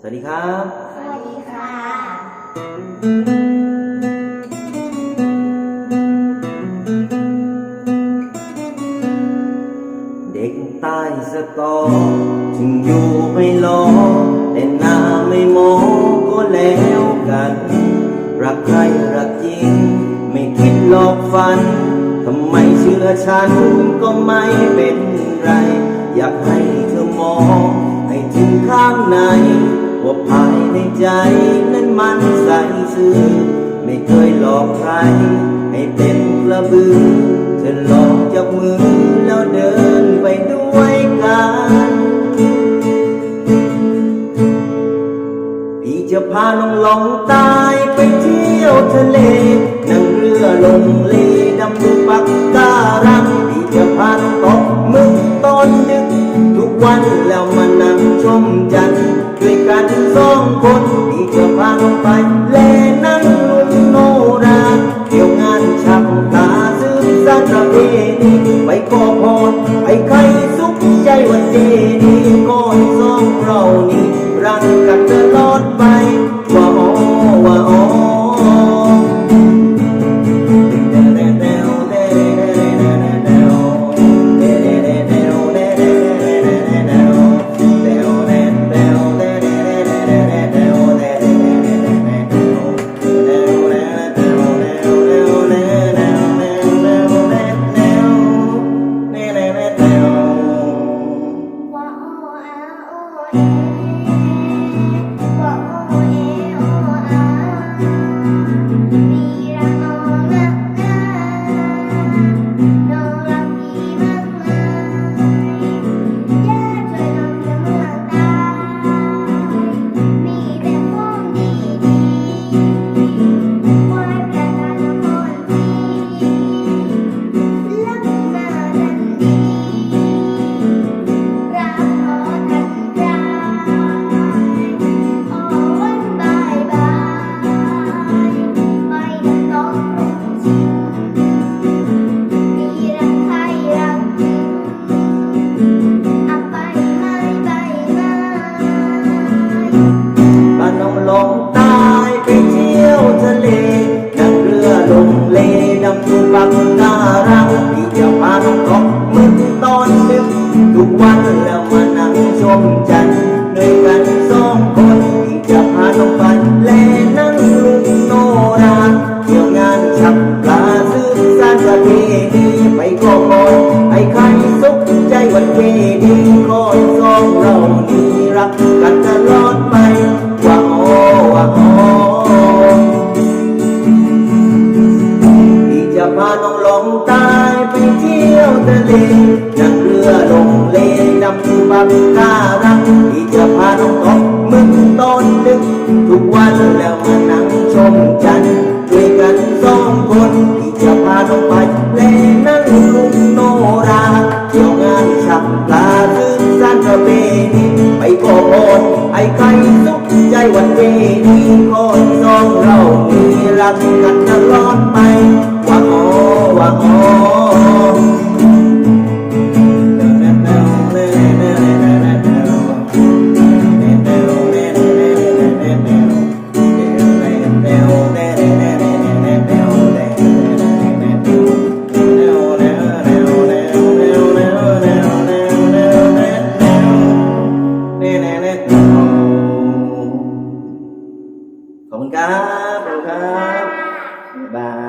สวัสดีครับ สวัสดีค่ะเด็กใต้สตอ ถึงอยู่ไม่รอแต่หน้าไม่มองก็แล้วกัน รักใครรักจริง ไม่คิดหลอกฝัน ทำไมเชื่อฉันก็ไม่เป็นไร อยากให้เธอมอง ให้ถึงข้างใน ว่าภายในใจนั้นมันใสซื่อ ไม่เคยหลอกใคร ให้เป็นกระบือเธอหลอกจับมือแล้วเดินไปด้วยกันพี่จะพาน้องลองตายไปเที่ยวทะเลนั่งเรือลงเลดำดูปักการังพี่จะพาน้องตกมึกตอนดึก ทุกวันแล้วมานั่งชมจันท ร์ด้วยกันสองคนที่จะพาลงไปแลนั่งลุนโนราเที่ยวงานชักตาซื้อสารประเพณีไปขอพรไปใครสุขใจวันเจดีย์ก่อนสองเรานี้รักกันตลอดไปว่าอ๋อว่าอ๋อ เลดำดูปักการักที่จะพาน้องตกมึกตอนดึกทุกวันแล้วมานั่งชมจันทร์ด้วยกันสองคนที่จะพาน้องไปแลนั่งลุงโนราเที่ยวงานฉับปลาซื้อสารสะเพณีไปก็ พาน้องลงตายไปเที่ยวทะเลนั่งเรือลงเลดำดูบักการังพี่จะพาน้องตกมึกตอนดึกทุกวันแล้วมานั่งชมจันทร์ด้วยกันสองคนพี่จะพาน้องไปเลนั่งลุงโนราเที่ยวงานฉับปลาซื้อสารประเพณีไปขอพรให้ใครสุขใจวันเจดีย์ขอให้องเรามีรักกันตลอดไป ขอบคุณครับขอบคุณครับ